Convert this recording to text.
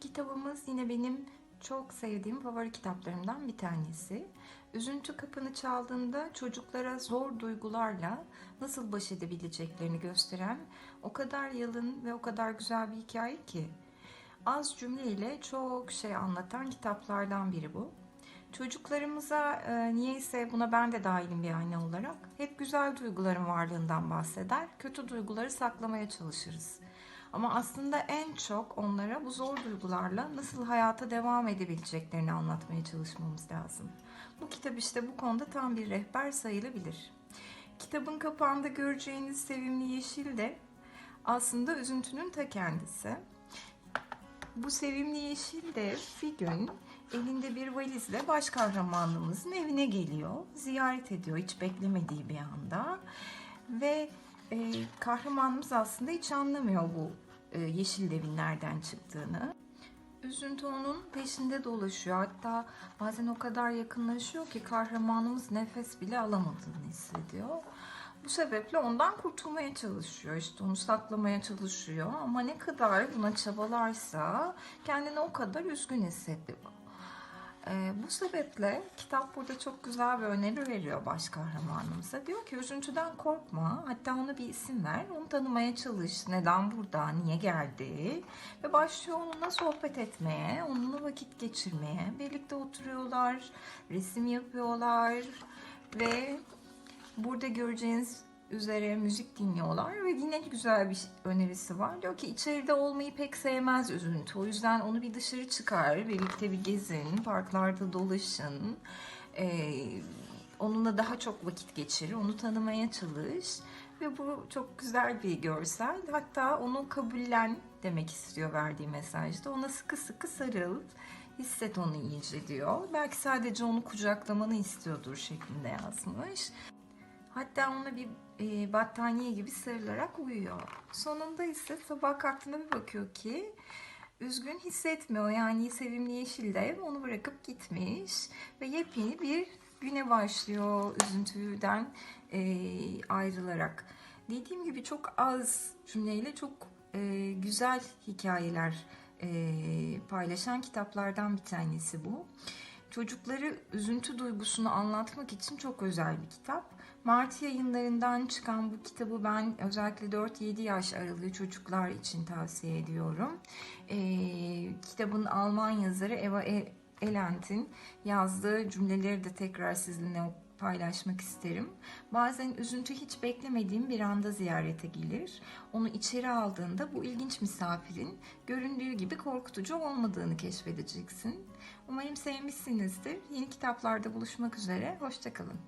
kitabımız yine benim çok sevdiğim favori kitaplarımdan bir tanesi. Üzüntü kapını çaldığında çocuklara zor duygularla nasıl baş edebileceklerini gösteren o kadar yalın ve o kadar güzel bir hikaye ki. Az cümleyle çok şey anlatan kitaplardan biri bu. Çocuklarımıza e, niyeyse buna ben de dahilim bir anne olarak hep güzel duyguların varlığından bahseder, kötü duyguları saklamaya çalışırız. Ama aslında en çok onlara bu zor duygularla nasıl hayata devam edebileceklerini anlatmaya çalışmamız lazım. Bu kitap işte bu konuda tam bir rehber sayılabilir. Kitabın kapağında göreceğiniz sevimli yeşil de aslında üzüntünün ta kendisi. Bu sevimli yeşil de bir gün elinde bir valizle baş kahramanımızın evine geliyor. Ziyaret ediyor hiç beklemediği bir anda. Ve e, kahramanımız aslında hiç anlamıyor bu yeşil devin nereden çıktığını. Üzüntü onun peşinde dolaşıyor. Hatta bazen o kadar yakınlaşıyor ki kahramanımız nefes bile alamadığını hissediyor. Bu sebeple ondan kurtulmaya çalışıyor. İşte onu saklamaya çalışıyor. Ama ne kadar buna çabalarsa kendini o kadar üzgün hissediyor. Ee, bu sebeple kitap burada çok güzel bir öneri veriyor baş kahramanımıza. Diyor ki üzüntüden korkma. Hatta ona bir isim ver. Onu tanımaya çalış. Neden burada? Niye geldi? Ve başlıyor onunla sohbet etmeye. Onunla vakit geçirmeye. Birlikte oturuyorlar. Resim yapıyorlar. Ve burada göreceğiniz üzere müzik dinliyorlar ve yine güzel bir önerisi var. Diyor ki içeride olmayı pek sevmez üzüntü. O yüzden onu bir dışarı çıkar, birlikte bir gezin, parklarda dolaşın. Ee, onunla daha çok vakit geçir, onu tanımaya çalış. Ve bu çok güzel bir görsel. Hatta onu kabullen demek istiyor verdiği mesajda. Ona sıkı sıkı sarıl. Hisset onu iyice diyor. Belki sadece onu kucaklamanı istiyordur şeklinde yazmış. Hatta ona bir e, battaniye gibi sarılarak uyuyor. Sonunda ise sabah kalktığında bir bakıyor ki üzgün hissetmiyor. Yani sevimli yeşil dev onu bırakıp gitmiş ve yepyeni bir güne başlıyor üzüntüden e, ayrılarak. Dediğim gibi çok az cümleyle çok e, güzel hikayeler e, paylaşan kitaplardan bir tanesi bu. Çocukları üzüntü duygusunu anlatmak için çok özel bir kitap. Mart yayınlarından çıkan bu kitabı ben özellikle 4-7 yaş aralığı çocuklar için tavsiye ediyorum. Ee, kitabın Alman yazarı Eva E- Elent'in yazdığı cümleleri de tekrar sizinle paylaşmak isterim. Bazen üzüntü hiç beklemediğim bir anda ziyarete gelir. Onu içeri aldığında bu ilginç misafirin göründüğü gibi korkutucu olmadığını keşfedeceksin. Umarım sevmişsinizdir. Yeni kitaplarda buluşmak üzere. Hoşçakalın.